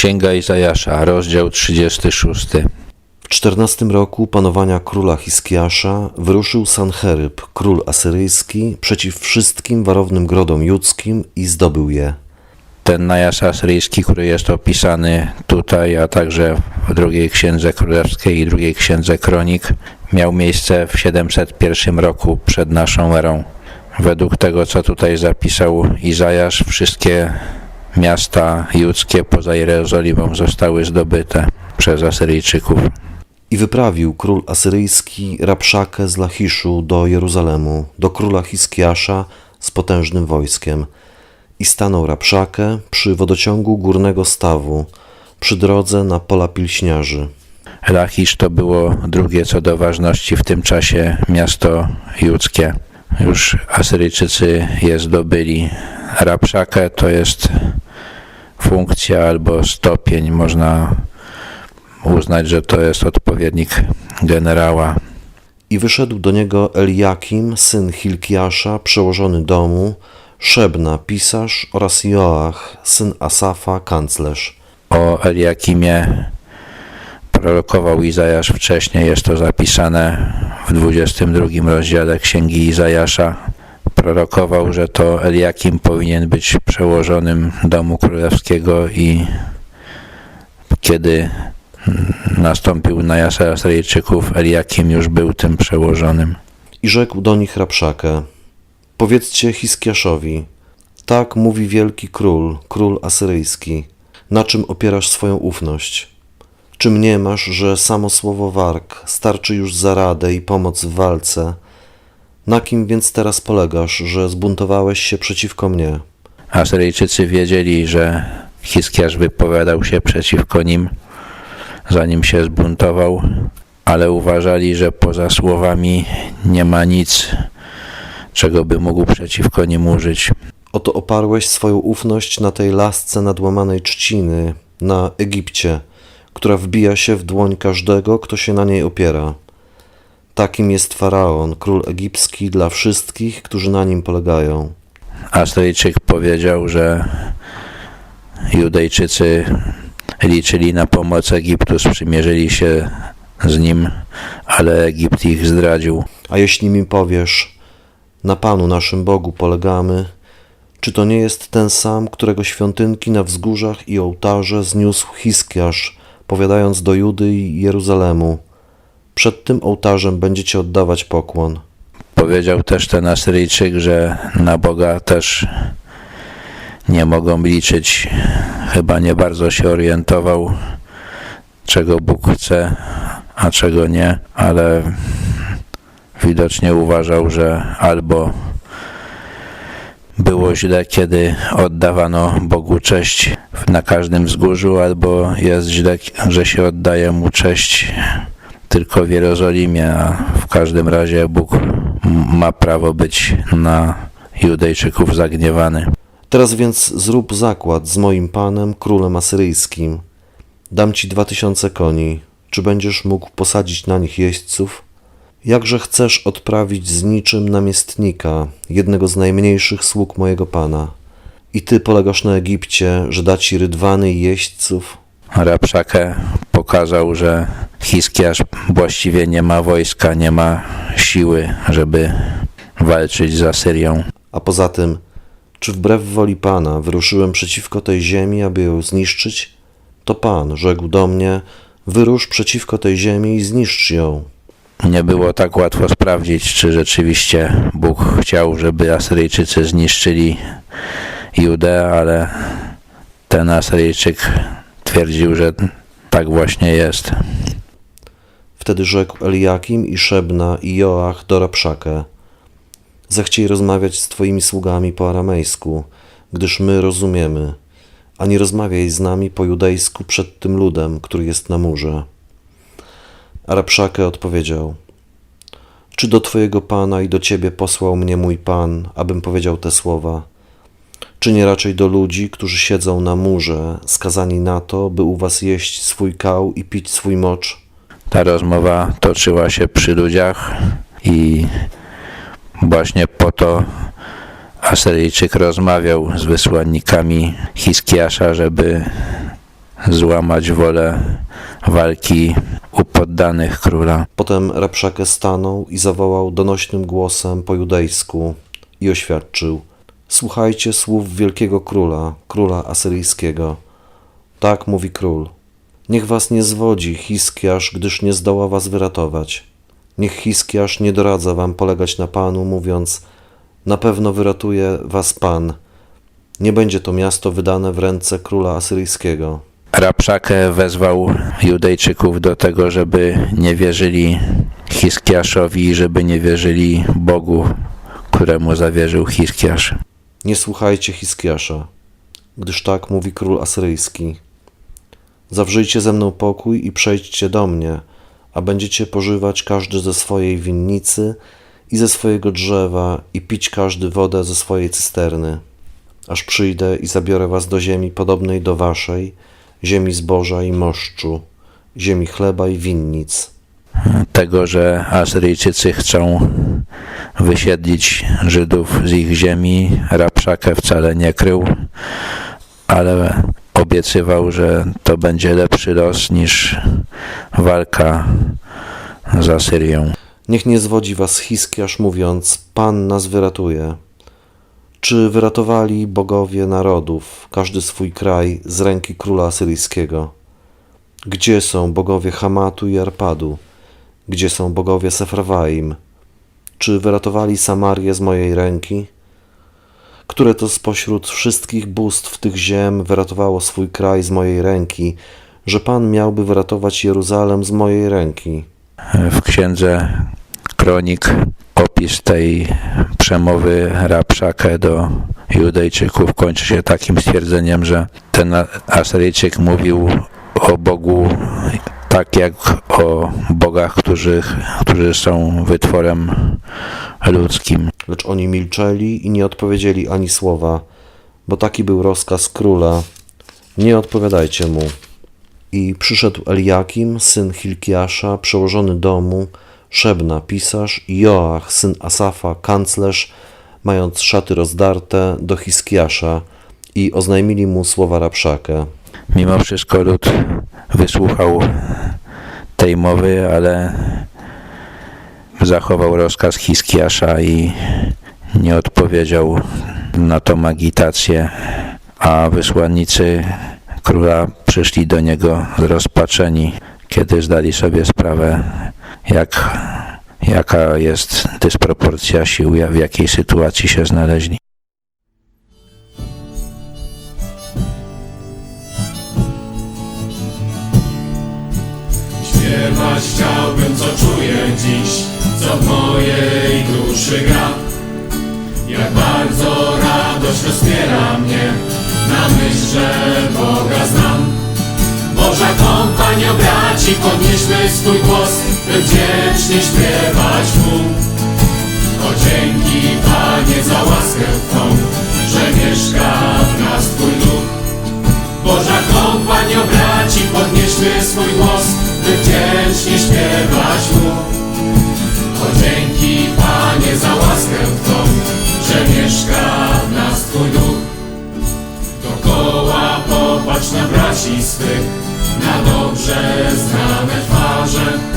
Księga Izajasza, rozdział 36. W czternastym roku panowania króla Hiskiasza wyruszył Sancheryb, król asyryjski, przeciw wszystkim warownym grodom judzkim i zdobył je. Ten najasz asyryjski, który jest opisany tutaj, a także w drugiej księdze królewskiej i drugiej księdze kronik, miał miejsce w 701 roku przed naszą erą. Według tego, co tutaj zapisał Izajasz, wszystkie miasta judzkie poza Jerozolimą zostały zdobyte przez Asyryjczyków. I wyprawił król asyryjski Rabszakę z Lachiszu do Jeruzalemu, do króla Hiskiasza z potężnym wojskiem. I stanął Rabszakę przy wodociągu górnego stawu, przy drodze na pola pilśniarzy. Lachisz to było drugie co do ważności w tym czasie miasto judzkie. Już Asyryjczycy je zdobyli. Rabszakę to jest funkcja albo stopień, można uznać, że to jest odpowiednik generała. I wyszedł do niego Eliakim, syn Hilkiasza, przełożony domu, Szebna, pisarz oraz Joach, syn Asafa, kanclerz. O Eliakimie prorokował Izajasz wcześniej, jest to zapisane w 22 rozdziale Księgi Izajasza. Prorokował, że to Eliakim powinien być przełożonym domu królewskiego i kiedy nastąpił najazd Asyryjczyków, Eliakim już był tym przełożonym. I rzekł do nich Rabszakę, powiedzcie Hiskiaszowi, tak mówi wielki król, król asyryjski, na czym opierasz swoją ufność? Czy mnie masz, że samo słowo warg starczy już za radę i pomoc w walce? Na kim więc teraz polegasz, że zbuntowałeś się przeciwko mnie? Asyryjczycy wiedzieli, że Hiskiasz wypowiadał się przeciwko nim, zanim się zbuntował, ale uważali, że poza słowami nie ma nic, czego by mógł przeciwko nim użyć. Oto oparłeś swoją ufność na tej lasce nadłamanej trzciny, na Egipcie, która wbija się w dłoń każdego, kto się na niej opiera. Takim jest faraon, król egipski dla wszystkich, którzy na nim polegają. Asyryjczyk powiedział, że Judejczycy liczyli na pomoc Egiptu, sprzymierzyli się z nim, ale Egipt ich zdradził. A jeśli mi powiesz, na Panu naszym Bogu polegamy, czy to nie jest ten sam, którego świątynki na wzgórzach i ołtarze zniósł Hiskiasz, powiadając do Judy i Jeruzalemu, przed tym ołtarzem będziecie oddawać pokłon. Powiedział też ten Asyryjczyk, że na Boga też nie mogą liczyć. Chyba nie bardzo się orientował, czego Bóg chce, a czego nie, ale widocznie uważał, że albo było źle, kiedy oddawano Bogu cześć na każdym wzgórzu, albo jest źle, że się oddaje mu cześć tylko w Jerozolimie, a w każdym razie Bóg ma prawo być na Judejczyków zagniewany. Teraz więc zrób zakład z moim panem, królem asyryjskim. Dam ci dwa tysiące koni. Czy będziesz mógł posadzić na nich jeźdźców? Jakże chcesz odprawić z niczym namiestnika, jednego z najmniejszych sług mojego pana? I ty polegasz na Egipcie, że da ci rydwany i jeźdźców? Rabszakę pokazał, że Hiskiasz właściwie nie ma wojska, nie ma siły, żeby walczyć z Asyrią. A poza tym, czy wbrew woli Pana wyruszyłem przeciwko tej ziemi, aby ją zniszczyć? To Pan rzekł do mnie, wyrusz przeciwko tej ziemi i zniszcz ją. Nie było tak łatwo sprawdzić, czy rzeczywiście Bóg chciał, żeby Asyryjczycy zniszczyli Judę, ale ten Asyryjczyk twierdził, że tak właśnie jest. Wtedy rzekł Eliakim i Szebna i Joach do Rabszakę. Zechciej rozmawiać z twoimi sługami po aramejsku, gdyż my rozumiemy, a nie rozmawiaj z nami po judejsku przed tym ludem, który jest na murze. A odpowiedział, czy do twojego pana i do ciebie posłał mnie mój pan, abym powiedział te słowa? Czy nie raczej do ludzi, którzy siedzą na murze, skazani na to, by u was jeść swój kał i pić swój mocz? Ta rozmowa toczyła się przy ludziach i właśnie po to Asyryjczyk rozmawiał z wysłannikami Hiskiasza, żeby złamać wolę walki u poddanych króla. Potem Rabszake stanął i zawołał donośnym głosem po judejsku i oświadczył: Słuchajcie słów wielkiego króla, króla asyryjskiego. Tak mówi król. Niech was nie zwodzi Hiskiasz, gdyż nie zdoła was wyratować. Niech Hiskiasz nie doradza wam polegać na Panu, mówiąc: Na pewno wyratuje was Pan. Nie będzie to miasto wydane w ręce króla asyryjskiego. Rabszake wezwał Judejczyków do tego, żeby nie wierzyli Hiskiaszowi żeby nie wierzyli Bogu, któremu zawierzył Hiskiasz. Nie słuchajcie Hiskiasza, gdyż tak mówi król asyryjski. Zawrzyjcie ze mną pokój i przejdźcie do mnie, a będziecie pożywać każdy ze swojej winnicy i ze swojego drzewa i pić każdy wodę ze swojej cysterny. Aż przyjdę i zabiorę was do ziemi podobnej do waszej, ziemi zboża i moszczu, ziemi chleba i winnic. Tego, że Asyryjczycy chcą wysiedlić Żydów z ich ziemi, Rabszake wcale nie krył, ale obiecywał, że to będzie lepszy los niż walka z Asyrią. Niech nie zwodzi was Hiskiasz, mówiąc: Pan nas wyratuje. Czy wyratowali bogowie narodów, każdy swój kraj, z ręki króla asyryjskiego? Gdzie są bogowie Hamatu i Arpadu? Gdzie są bogowie Sefrawaim? Czy wyratowali Samarię z mojej ręki? Które to spośród wszystkich bóstw tych ziem wyratowało swój kraj z mojej ręki, że Pan miałby wyratować Jeruzalem z mojej ręki? w księdze Kronik opis tej przemowy Rabszake do Judejczyków kończy się takim stwierdzeniem, że ten Asyryjczyk mówił o Bogu tak jak o bogach, którzy, którzy są wytworem ludzkim. Lecz oni milczeli i nie odpowiedzieli ani słowa, bo taki był rozkaz króla. Nie odpowiadajcie mu. I przyszedł Eliakim, syn Hilkiasza, przełożony domu, Szebna, pisarz, i Joach, syn Asafa, kanclerz, mając szaty rozdarte, do Hiskiasza i oznajmili mu słowa Rabszakę. Mimo wszystko lud wysłuchał tej mowy, ale zachował rozkaz Hiskiasza i nie odpowiedział na tą agitację, a wysłannicy króla przyszli do niego zrozpaczeni, kiedy zdali sobie sprawę, jak, jaka jest dysproporcja sił, w jakiej sytuacji się znaleźli. Chciałbym, co czuję dziś, co w mojej duszy gra. Jak bardzo radość rozpiera mnie, na myśl, że Boga znam. Boża kompanio braci, podnieśmy swój głos, by wdzięcznie śpiewać Mu. O dzięki Panie za łaskę Twą, że mieszka w nas Twój duch. Boża kompanio braci, podnieśmy swój głos, wdzięcznie śpiewać Mu. O dzięki Panie za łaskę Twą, że mieszka w nas Twój duch. Dokoła popatrz na braci swych, na dobrze znane twarze.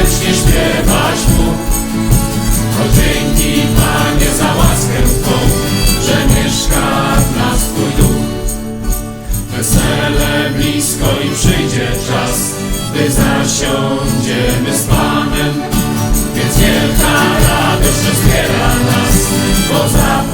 wiecznie śpiewać Mu. Dzięki Panie za łaskę Twą, że mieszka w nas Twój Duch. Wesele blisko i przyjdzie czas, gdy zasiądziemy z Panem, więc wielka radość rozbiera nas, bo za